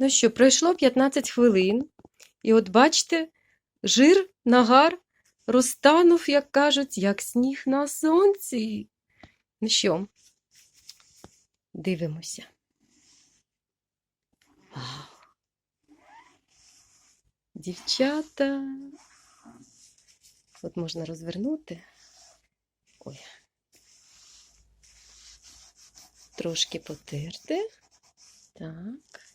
Ну що, пройшло 15 хвилин, і от бачите, жир, нагар розтанув, як кажуть, як сніг на сонці. Ну що, дивимося. Дівчата. От можна розвернути. Ой. Трошки потерти. Так.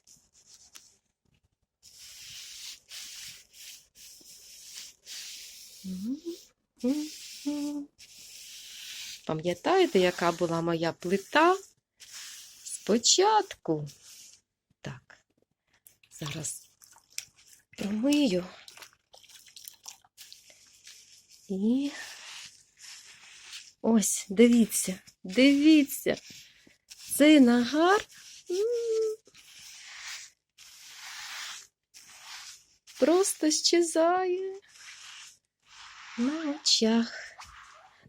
Пам'ятаєте, яка була моя плита? Спочатку? Так, зараз промию. І ось, дивіться, дивіться, цей нагар. Просто щезає на очах.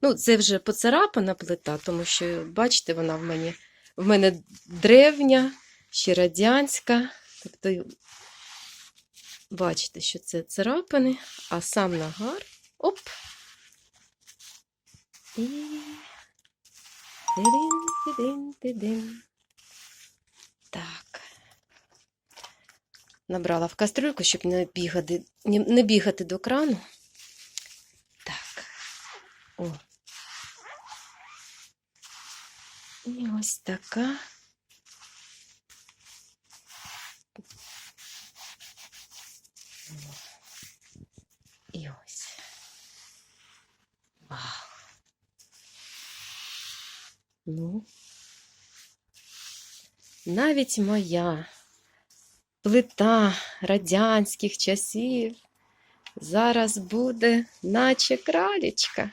Ну, це вже поцарапана плита, тому що, бачите, вона в мене, в мене древня, ще радянська. Тобто, бачите, що це царапини, а сам нагар. Оп! І. Тидин, тидин, тидин. Так. Набрала в кастрюльку, щоб не бігати, не бігати до крану. О. І ось така. І ось. Вау. Ну. Навіть моя плита радянських часів зараз буде наче кралечка.